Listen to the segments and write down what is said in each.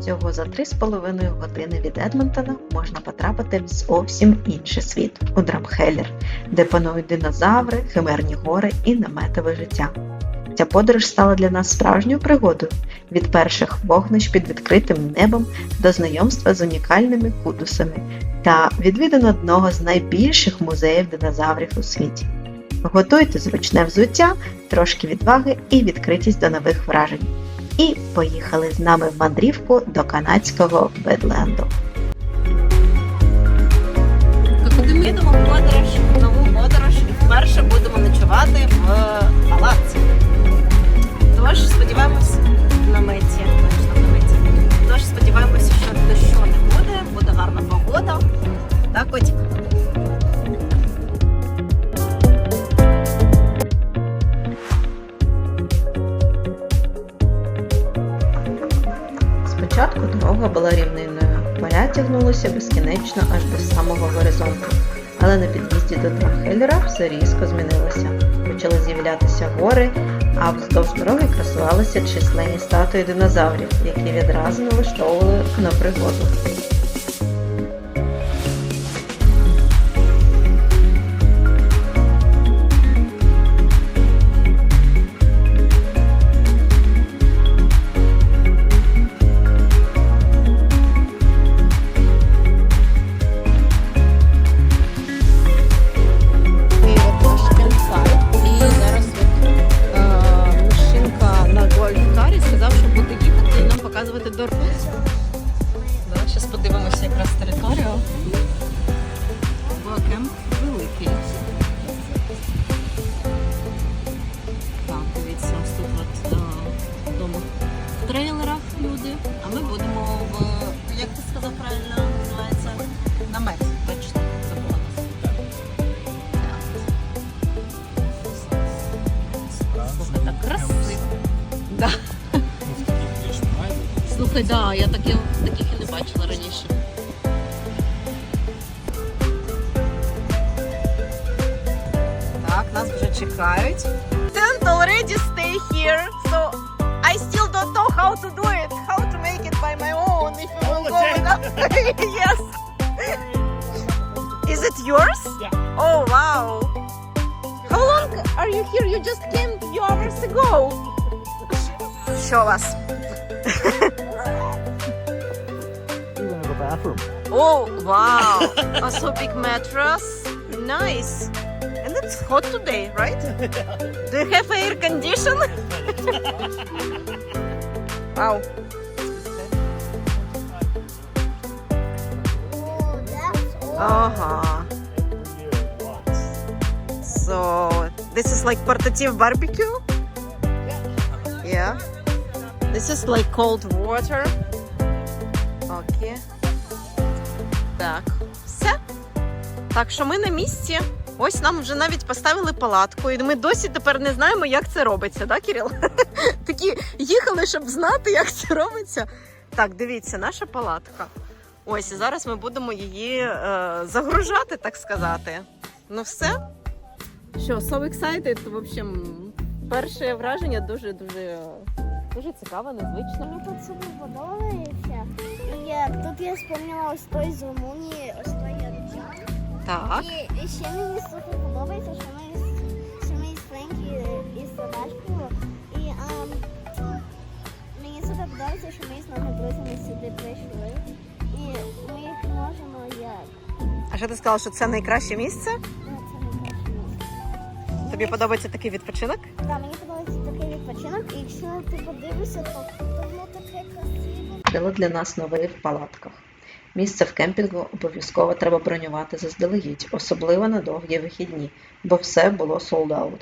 Всього за 3,5 години від Едмонтона можна потрапити в зовсім інший світ у Драмхеллер, де панують динозаври, химерні гори і наметове життя. Ця подорож стала для нас справжньою пригодою від перших вогнищ під відкритим небом до знайомства з унікальними кудусами та відвідин одного з найбільших музеїв динозаврів у світі. Готуйте зручне взуття, трошки відваги і відкритість до нових вражень. І поїхали з нами в мандрівку до канадського Бедленду. Йдемо в подорож, нову подорож і вперше будемо ночувати в палаці. Тож сподіваємось в наметі, точно в наметі. Тож сподіваємося, що дощу не буде, буде гарна погода. Так от Спочатку дорога була рівниною, поля тягнулося безкінечно аж до самого горизонту. Але на під'їзді до Драмхеллера все різко змінилося. Почали з'являтися гори, а вздовж дороги красувалися численні статуї динозаврів, які відразу налаштовували на пригоду. Да. Слухай, да, я таких, таких і не бачила раніше. Так, нас вже чекають. Didn't already stay here, so I still don't know how to do it, how to make it by my own if you will go without Yes. Is it yours? Yeah. Oh wow. How long are you here? You just came a few hours ago. show us. We're gonna bathroom. Oh wow! also big mattress. Nice. And it's hot today, right? Do you have air condition? wow. Uh huh. So this is like portative barbecue. Yeah. This is like cold water. Окей. Так, все. Так що ми на місці. Ось нам вже навіть поставили палатку, і ми досі тепер не знаємо, як це робиться, так, Кирил? Такі їхали, щоб знати, як це робиться. Так, дивіться, наша палатка. Ось і зараз ми будемо її е, загружати, так сказати. Ну все. Що, so excited, в общем, перше враження дуже дуже цікаве, незвично. Мені тут super подобається. Ну, Я, тут я вспомнила ось той з Румунії, ось той речах. Так. І, і ще мені супер подобається, що ми, що ми з Френкі і з собачкою. І ам, мені супер подобається, що ми з нашими друзями сюди прийшли. І ми їх можемо як. А що ти сказала, що це найкраще місце? Ну, це найкраще місце. Тобі подобається такий відпочинок? Так, мені подобається відпочинок, і якщо ти подивишся, то, воно таке красиве. Відкрили для нас новий в палатках. Місце в кемпінгу обов'язково треба бронювати заздалегідь, особливо на довгі вихідні, бо все було sold out.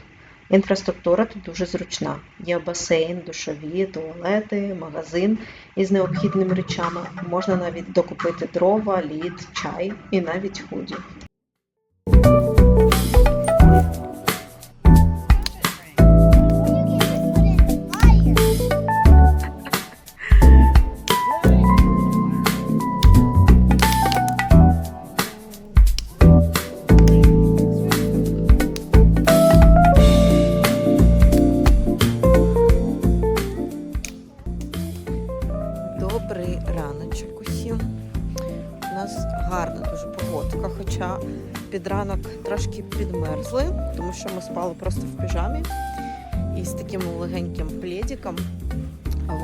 Інфраструктура тут дуже зручна. Є басейн, душові, туалети, магазин із необхідними речами. Можна навіть докупити дрова, лід, чай і навіть худі. Підмерзли, тому що ми спали просто в піжамі і з таким легеньким пледиком.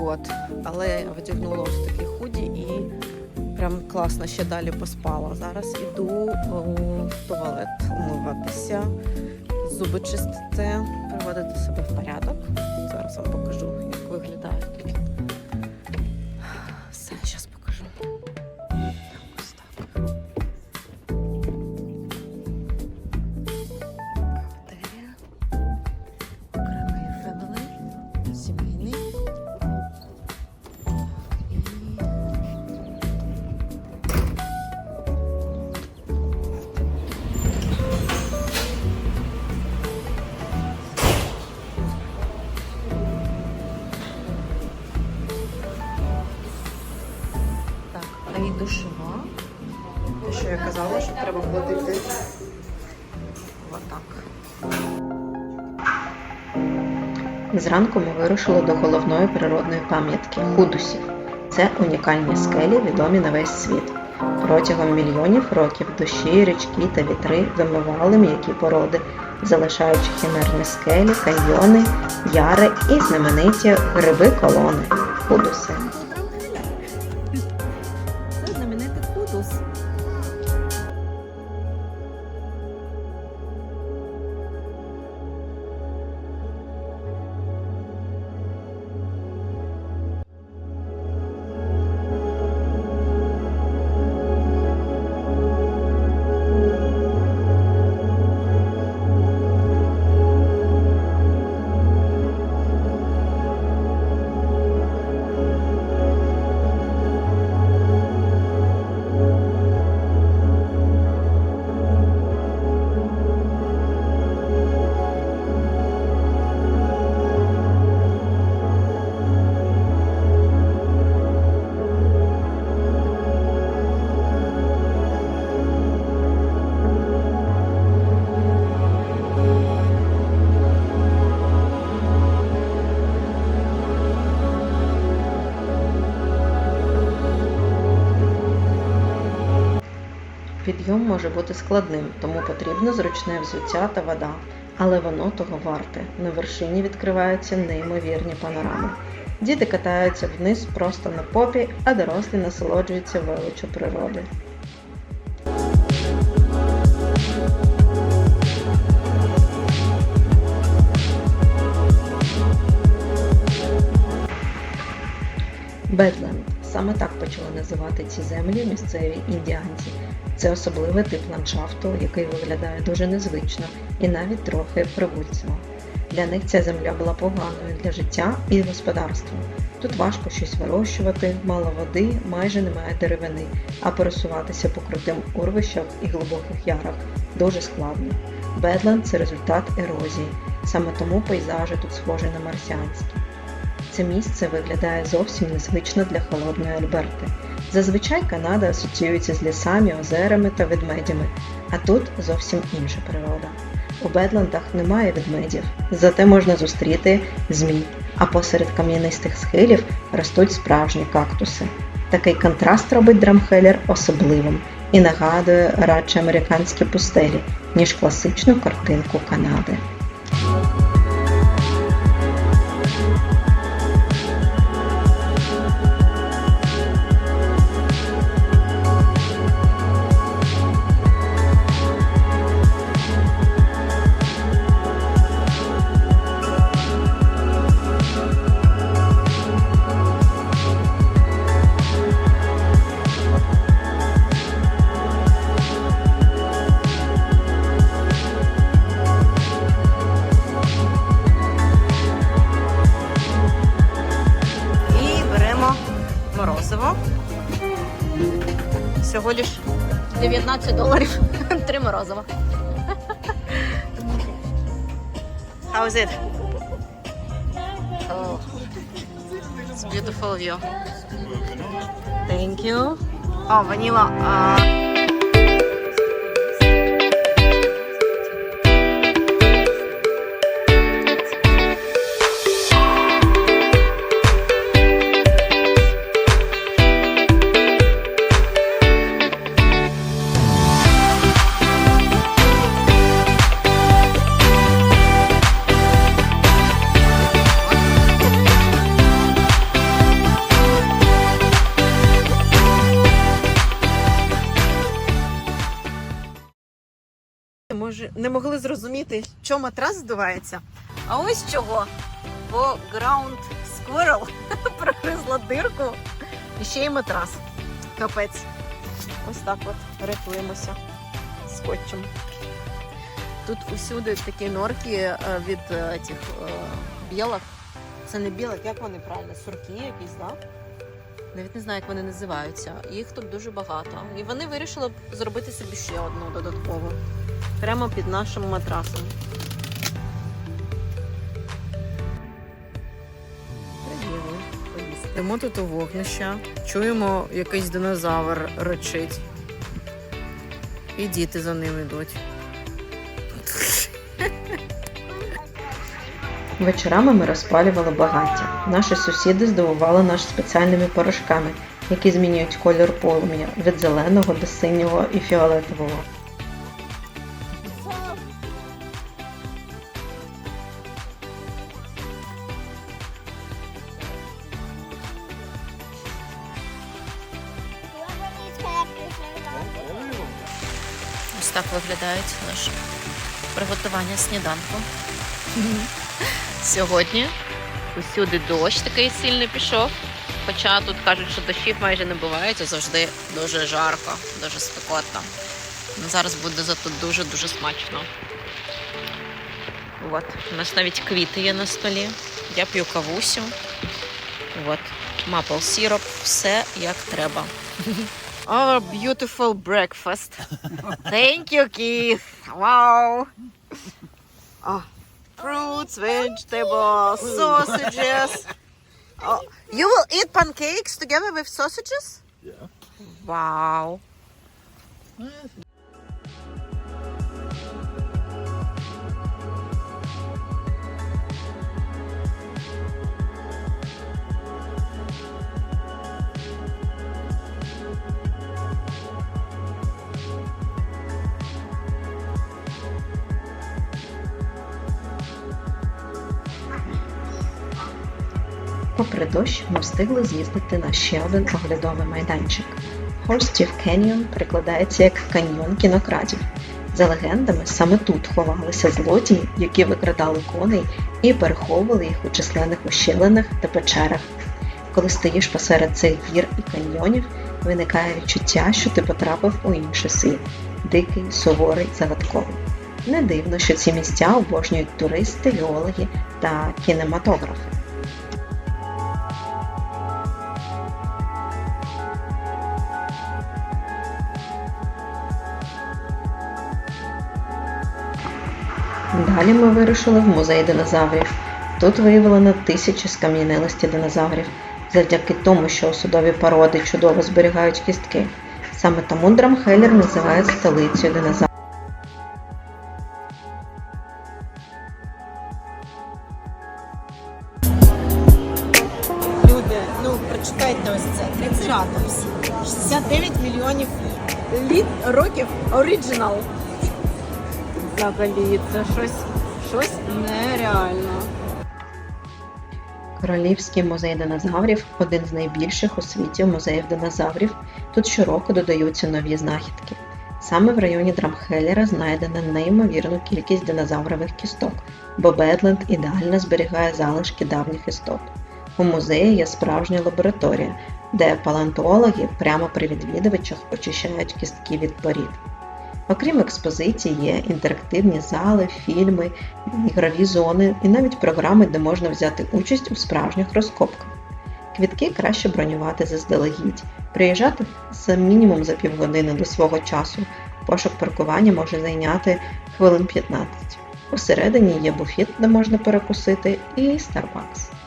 От. Але я вдягнула ось такі худі і прям класно ще далі поспала. Зараз іду в туалет умиватися, зуби чистити, приводити себе в порядок. Зараз вам покажу, як виглядає тут. Казала, що треба платити. Отак. Зранку ми вирушили до головної природної пам'ятки худусів. Це унікальні скелі, відомі на весь світ. Протягом мільйонів років дощі, річки та вітри вимивали м'які породи, залишаючи хімерні скелі, каньйони, яри і знамениті гриби колони худуси. Підйом може бути складним, тому потрібно зручне взуття та вода, але воно того варте. На вершині відкриваються неймовірні панорами. Діти катаються вниз просто на попі, а дорослі насолоджуються величу природи. Бедленд. Саме так почали називати ці землі місцеві індіанці. Це особливий тип ландшафту, який виглядає дуже незвично і навіть трохи привульцево. Для них ця земля була поганою для життя і господарства. Тут важко щось вирощувати, мало води, майже немає деревини, а пересуватися по крутим урвищах і глибоких ярах дуже складно. Бедленд це результат ерозії, саме тому пейзажі тут схожі на марсіанські. Це місце виглядає зовсім незвично для холодної Альберти. Зазвичай Канада асоціюється з лісами, озерами та ведмедями, а тут зовсім інша природа. У Бедландах немає ведмедів, зате можна зустріти змій, а посеред кам'янистих схилів ростуть справжні кактуси. Такий контраст робить Драмхелер особливим і нагадує радше американські пустелі, ніж класичну картинку Канади. was it? Oh, it's beautiful view. Thank you. Oh, vanilla. Uh не могли зрозуміти, чому матрас здувається. А ось чого. Бо Ground Squirrel прогризла дирку і ще й матрас. Капець. Ось так от рятуємося скотчем. Тут усюди такі норки е, від е, цих е, білок. Це не білок, як вони правильно? Сурки якісь, так? Навіть не знаю, як вони називаються. Їх тут дуже багато. І вони вирішили зробити собі ще одну додаткову. Прямо під нашим матрасом. Приїли, поїсти. Йдемо тут у вогнища. Чуємо, якийсь динозавр речить. І діти за ним йдуть. Вечорами ми розпалювали багаття. Наші сусіди здивували нас спеціальними порошками, які змінюють колір полум'я від зеленого до синього і фіолетового. Так виглядають наше приготування сніданку. Сьогодні усюди дощ такий сильний пішов. Хоча тут кажуть, що дощів майже не буває, це завжди дуже жарко, дуже спекотно. Ну, Зараз буде зато дуже-дуже смачно. От, у нас навіть квіти є на столі. Я п'ю кавусю. От, мапл сироп, все як треба. Our beautiful breakfast. Thank you, Keith. Wow. Oh, fruits, vegetables, sausages. Oh, you will eat pancakes together with sausages? Yeah. Wow. Попри дощ, ми встигли з'їздити на ще один оглядовий майданчик. Horstів Canyon перекладається як каньйон кінократів. За легендами, саме тут ховалися злодії, які викрадали коней і переховували їх у численних ущелинах та печерах. Коли стоїш посеред цих гір і каньйонів, виникає відчуття, що ти потрапив у інший світ дикий, суворий, загадковий. Не дивно, що ці місця обожнюють туристи, геологи та кінематографи. Далі ми вирушили в музей динозаврів. Тут виявлено тисячі скам'янилості динозаврів, завдяки тому, що осудові породи чудово зберігають кістки. Саме тому Драмхеллер називають столицею динозаврів. Взагалі, це щось, щось нереально. Королівський музей динозаврів один з найбільших у світі музеїв динозаврів. Тут щороку додаються нові знахідки. Саме в районі Драмхеллера знайдена неймовірну кількість динозаврових кісток, бо Бедленд ідеально зберігає залишки давніх істот. У музеї є справжня лабораторія, де палеонтологи прямо при відвідувачах очищають кістки від порід. Окрім експозицій, є інтерактивні зали, фільми, ігрові зони і навіть програми, де можна взяти участь у справжніх розкопках. Квітки краще бронювати заздалегідь, приїжджати за мінімум за півгодини до свого часу. Пошук паркування може зайняти хвилин 15. Усередині є буфет, де можна перекусити, і Starbucks.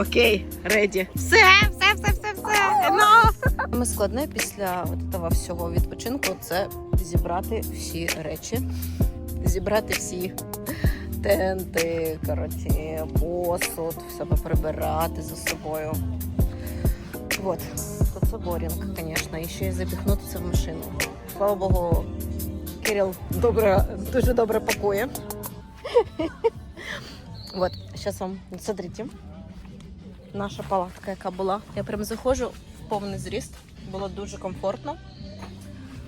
Окей, реді. Все, все, все, все, все. No. Саме складне після от того всього відпочинку це зібрати всі речі, зібрати всі тенти, коротше, посуд, все поприбирати за собою. Вот. То це борінг, звісно, і ще й запіхнути це в машину. Слава Богу, Кирил добре, дуже добре пакує. Вот, сейчас вам, смотрите, наша палатка, яка була. Я прям заходжу в повний зріст, було дуже комфортно.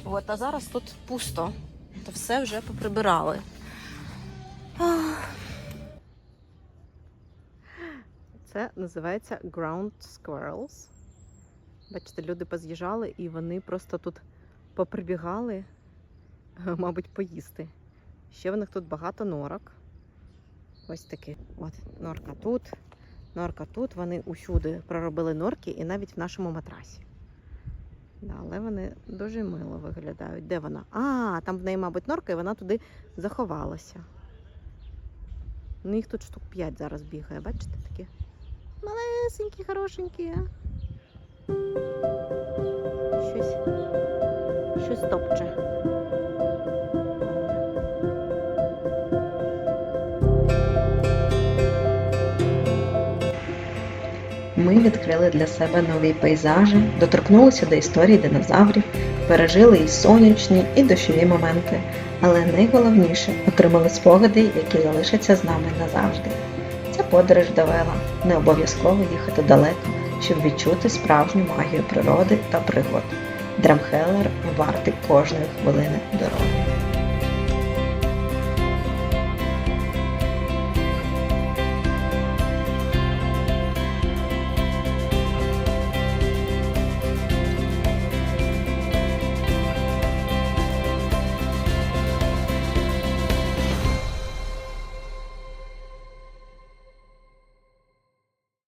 От, а зараз тут пусто. То все вже поприбирали. Це називається Ground Squirrels. Бачите, люди поз'їжджали і вони просто тут поприбігали, мабуть, поїсти. Ще в них тут багато норок. Ось такі. От норка тут, норка тут. Вони усюди проробили норки і навіть в нашому матрасі. Да, але вони дуже мило виглядають. Де вона? А, там в неї, мабуть, норка, і вона туди заховалася. Ну, їх тут штук 5 зараз бігає, бачите такі? Малесенькі, хорошенькі. Щось. Щось топче. Ми відкрили для себе нові пейзажі, доторкнулися до історії динозаврів, пережили і сонячні, і дощові моменти, але найголовніше отримали спогади, які залишаться з нами назавжди. Ця подорож довела не обов'язково їхати далеко, щоб відчути справжню магію природи та пригод. Драмхеллер вартий кожної хвилини дороги.